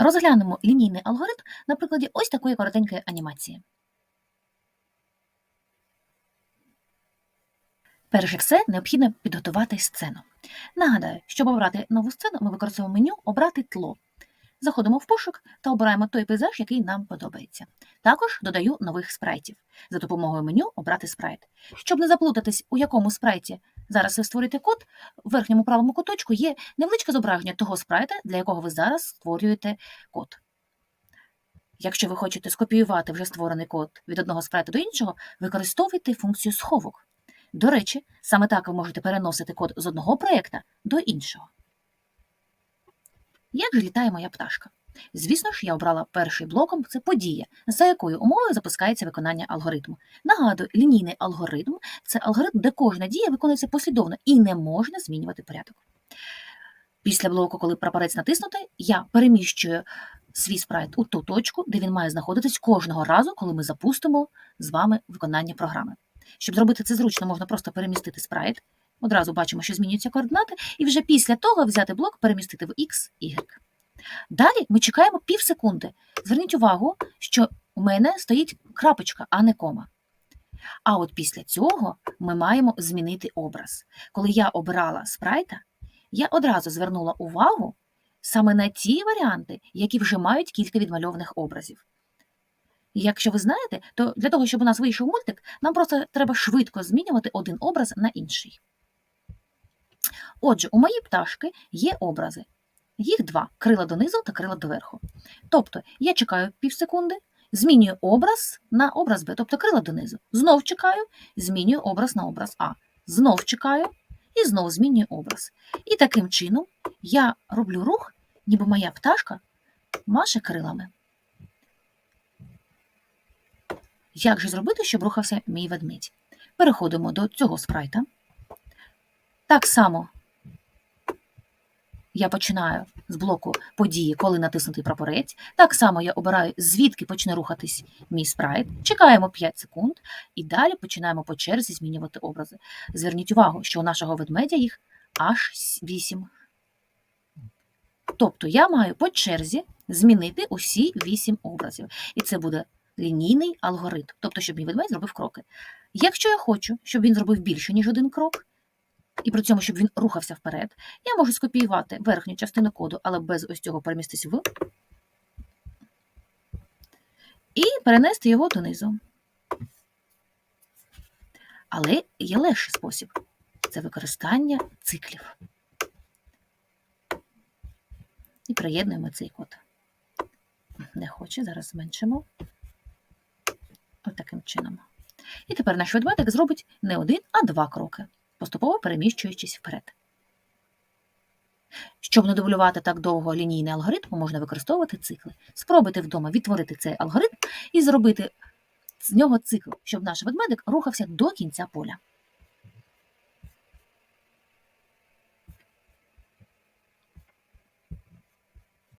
Розглянемо лінійний алгоритм на прикладі ось такої коротенької анімації. Перше все необхідно підготувати сцену. Нагадаю, щоб обрати нову сцену, ми використовуємо меню Обрати тло. Заходимо в пошук та обираємо той пейзаж, який нам подобається. Також додаю нових спрайтів. За допомогою меню Обрати спрайт. Щоб не заплутатись, у якому спрайті зараз ви створюєте код, в верхньому правому куточку є невеличке зображення того спрайта, для якого ви зараз створюєте код. Якщо ви хочете скопіювати вже створений код від одного спрайту до іншого, використовуйте функцію сховок. До речі, саме так ви можете переносити код з одного проєкта до іншого. Як же літає моя пташка? Звісно ж, я обрала перший блоком це подія, за якою умовою запускається виконання алгоритму. Нагадую, лінійний алгоритм це алгоритм, де кожна дія виконується послідовно і не можна змінювати порядок. Після блоку, коли прапорець натиснутий, я переміщую свій спрайт у ту точку, де він має знаходитись кожного разу, коли ми запустимо з вами виконання програми. Щоб зробити це зручно, можна просто перемістити спрайт. Одразу бачимо, що змінюються координати, і вже після того взяти блок, перемістити в X, Y. Далі ми чекаємо пів секунди. Зверніть увагу, що у мене стоїть крапочка, а не кома. А от після цього ми маємо змінити образ. Коли я обирала спрайта, я одразу звернула увагу саме на ті варіанти, які вже мають кілька відмальованих образів. Якщо ви знаєте, то для того, щоб у нас вийшов мультик, нам просто треба швидко змінювати один образ на інший. Отже, у моєї пташки є образи. Їх два крила донизу та крила доверху. Тобто я чекаю пів секунди, змінюю образ на образ Б, тобто крила донизу. Знов чекаю, змінюю образ на образ А. Знов чекаю і знов змінюю образ. І таким чином я роблю рух, ніби моя пташка маше крилами. Як же зробити, щоб рухався мій ведмідь? Переходимо до цього спрайта. Так само я починаю з блоку події, коли натиснутий прапорець. Так само я обираю, звідки почне рухатись мій спрайт. Чекаємо 5 секунд і далі починаємо по черзі змінювати образи. Зверніть увагу, що у нашого ведмедя їх аж 8. Тобто я маю по черзі змінити усі 8 образів. І це буде лінійний алгоритм, тобто, щоб мій ведмедь зробив кроки. Якщо я хочу, щоб він зробив більше, ніж один крок, і при цьому, щоб він рухався вперед, я можу скопіювати верхню частину коду, але без ось цього перемістись в, і перенести його донизу. Але є легший спосіб це використання циклів. І приєднуємо цей код. Не хоче, зараз зменшимо. Ось таким чином. І тепер наш ведмедик зробить не один, а два кроки, поступово переміщуючись вперед. Щоб не дублювати так довго лінійний алгоритм, можна використовувати цикли. Спробуйте вдома відтворити цей алгоритм і зробити з нього цикл, щоб наш ведмедик рухався до кінця поля.